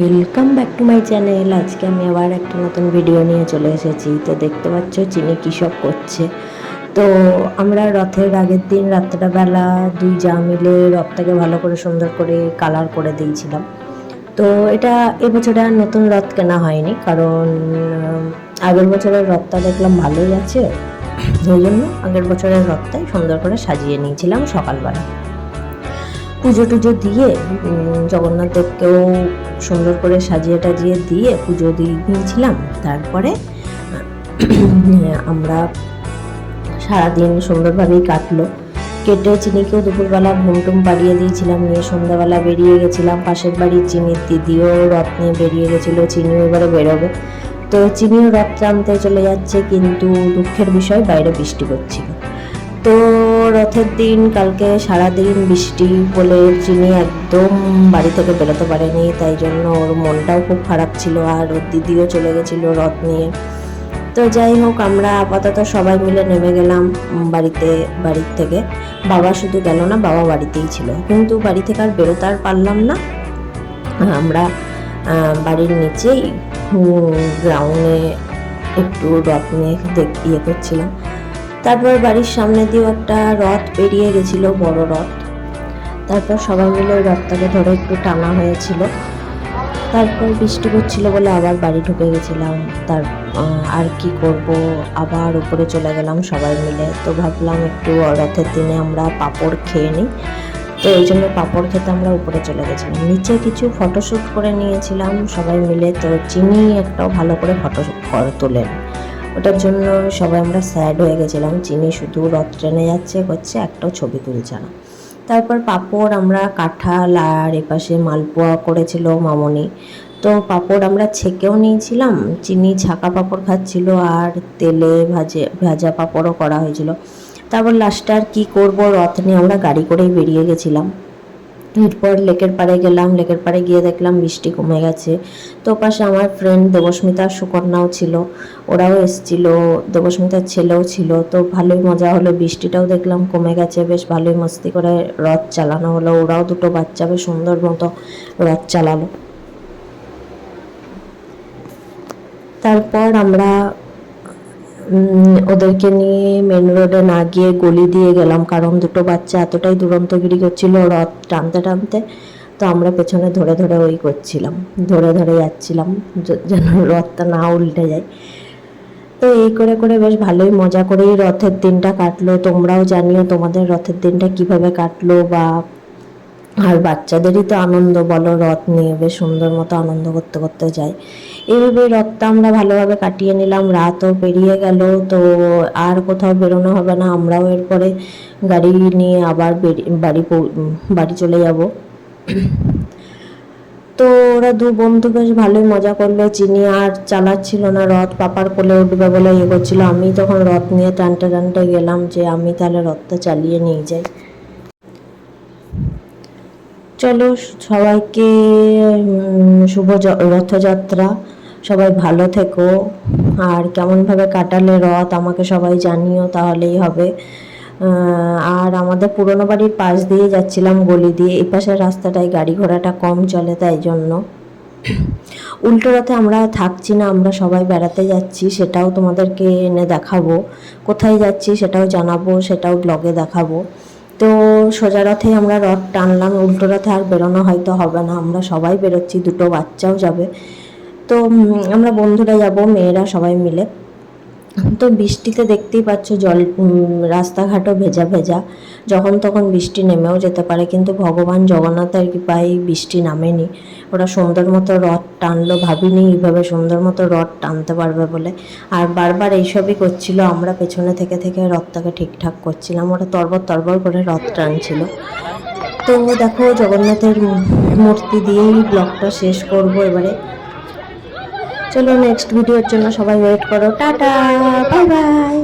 Welcome back to my channel আজকে আমি আবার একটা নতুন ভিডিও নিয়ে চলে এসেছি। তো দেখতে পাচ্ছ, চিনি কী সব করছে। তো আমরা রথের আগের দিন রাত্রেটা বেলা দুই যা মিলে রথটাকে ভালো করে সুন্দর করে কালার করে দিয়েছিলাম। তো এটা এবছরে আর নতুন রথ কেনা হয়নি, কারণ আগের বছরের রথটা দেখলাম ভালোই আছে। ওই জন্য আগের বছরের রথটাই সুন্দর করে সাজিয়ে নিয়েছিলাম সকালবেলা। পুজো টুজো দিয়ে জগন্নাথ দেবকেও সুন্দর করে সাজিয়ে টাজিয়ে দিয়ে পুজো দিয়ে দিয়েছিলাম। তারপরে, আমরা সারাদিন সুন্দরভাবেই কাটলো। কেটে চিনিকেও দুপুরবেলা ঘুম টুম পাড়িয়ে দিয়েছিলাম, নিয়ে সন্ধ্যাবেলা বেরিয়ে গেছিলাম পাশের বাড়ির চিনির দিদিও রথ নিয়ে বেরিয়ে গেছিল, চিনিও এবারে বেরোবে। তো চিনিও রথ টানতে চলে যাচ্ছে, কিন্তু দুঃখের বিষয় বাইরে বৃষ্টি পড়ছিল। তো রথের দিন, কালকে সারাদিন বৃষ্টি বলে চিনি একদম বাড়ি থেকে বেরোতে পারেনি, তাই জন্য ওর মনটাও খুব খারাপ ছিল আর ওর দিদিও চলে গেছিল রথ নিয়ে। তো যাই হোক, আমরা আপাতত সবাই মিলে নেমে গেলাম বাড়িতে, বাড়ির থেকে। বাবা শুধু গেল না, বাবা বাড়িতেই ছিল। কিন্তু বাড়ি থেকে আর বেরোতে আর পারলাম না। আমরা বাড়ির নিচেই গ্রাউন্ডে একটু রথ নিয়ে দেখ ইয়ে করছিলাম। তারপর বাড়ির সামনে দিয়েও একটা রথ বেরিয়ে গেছিল, বড় রথ। তারপর সবাই মিলে ওই রথটাকে ধরে একটু টানা হয়েছিল। তারপর বৃষ্টি পড়ছিল বলে আবার বাড়ি ঢুকে গেছিলাম। তার আর কি করব? আবার উপরে চলে গেলাম সবাই মিলে। তো ভাবলাম একটু রথের দিনে আমরা পাঁপড় খেয়ে নিই। তো এই জন্য পাঁপড় খেতে আমরা উপরে চলে গেছিলাম। নিচে কিছু ফটোশ্যুট করে নিয়েছিলাম সবাই মিলে। তো চিনি একটাও ভালো করে ফটো করে তোলেন। ওটার জন্য সবাই আমরা স্যাড হয়ে গেছিলাম। চিনি শুধু রথ ট্রেনে যাচ্ছে, করছে, একটাও ছবি তুলছে না। তারপর পাঁপড় আমরা কাঁঠাল আর এপাশে মালপোয়া করেছিল মামনি। তো পাঁপড় আমরা ছেঁকেও নিয়েছিলাম, চিনি ছাকা পাঁপড় খাচ্ছিল আর তেলে ভাজে, ভাজা পাঁপড়ও করা হয়েছিল। তারপর লাস্টে আর কী করব, রথ নিয়ে আমরা গাড়ি করেই বেরিয়ে গেছিলাম। এরপর লেকের পাড়ে গেলাম, লেকের পাড়ে গিয়ে দেখলাম বৃষ্টি কমে গেছে। তো পাশে আমার ফ্রেন্ড দেবস্মিতা, সুকন্যাও ছিল, ওরাও এসছিল, দেবস্মিতার ছেলেও ছিল। তো ভালোই মজা হলো, বৃষ্টিটাও দেখলাম কমে গেছে, বেশ ভালোই মস্তি করে রথ চালানো হলো। ওরাও দুটো বাচ্চা, বেশ সুন্দর মতো রথ চালালো। তারপর আমরা ওদেরকে নিয়ে মেন রোডে না গিয়ে গলি দিয়ে গেলাম, কারণ দুটো বাচ্চা এতটাই দুরন্তগিরি করছিল রথ টানতে টানতে, তো আমরা পেছনে ধরে ধরে ওই করছিলাম, ধরে ধরে যাচ্ছিলাম যেন রথটা না উল্টে যায়। তো এই করে করে বেশ ভালোই মজা করেই রথের দিনটা কাটলো। তোমরাও জানিও তোমাদের রথের দিনটা কীভাবে কাটলো, বা আর বাচ্চাদেরই তো আনন্দ বলো, রথ নিয়ে বেশ সুন্দর মতো আনন্দ করতে করতে যায়। এইভাবে রথটা আমরা ভালোভাবে কাটিয়ে নিলাম। রাতও পেরিয়ে গেল, তো আর কোথাও বেরোনো হবে না। আমরাও এরপরে গাড়ি নিয়ে আবার বাড়ি বাড়ি চলে যাব। তো ওরা দু বন্ধু বেশ ভালোই মজা করল। চিনি আর চালাচ্ছিল না রথ, পাপার কোলে উঠবে বলে ইয়ে করছিল। আমি তখন রথ নিয়ে টানতে টানতে গেলাম যে, আমি তাহলে রথটা চালিয়ে নিয়ে যাই। চলো, সবাইকে শুভ রথযাত্রা। সবাই ভালো থেকো। আর কেমনভাবে কাটালে রথ আমাকে সবাই জানিও, তাহলেই হবে। আর আমাদের পুরনো বাড়ির পাশ দিয়ে যাচ্ছিলাম গলি দিয়ে, এই পাশের রাস্তাটায় গাড়ি ঘোড়াটা কম চলে তাই জন্য। উল্টো রথে আমরা থাকছি না, আমরা সবাই বেড়াতে যাচ্ছি, সেটাও তোমাদেরকে এনে দেখাবো। কোথায় যাচ্ছি সেটাও জানাব, সেটাও ব্লগে দেখাবো। তো সোজা রথে আমরা রথ টানলাম, উল্টো রথে আর বেরোনো হয়তো হবে না, আমরা সবাই বেরোচ্ছি, দুটো বাচ্চাও যাবে। তো আমরা বন্ধুরা যাব, মেয়েরা সবাই মিলে। তো বৃষ্টিতে দেখতেই পাচ্ছ জল রাস্তাঘাটও ভেজা ভেজা। যখন তখন বৃষ্টি নেমেও যেতে পারে, কিন্তু ভগবান জগন্নাথের কৃপায় বৃষ্টি নামেনি। ওরা সুন্দর মতো রথ টানলো, ভাবিনি এইভাবে সুন্দর মতো রথ টানতে পারবে বলে। আর বারবার এইসবই করছিল, আমরা পেছনে থেকে থেকে রথটাকে ঠিকঠাক করছিলাম। ওরা তরবর তরবর করে রথ টানছিল। তো দেখো, জগন্নাথের মূর্তি দিয়েই ব্লগটা শেষ করব এবারে। চলো নেক্সট ভিডিওর জন্য সবাই ওয়েট করো। Tata bye bye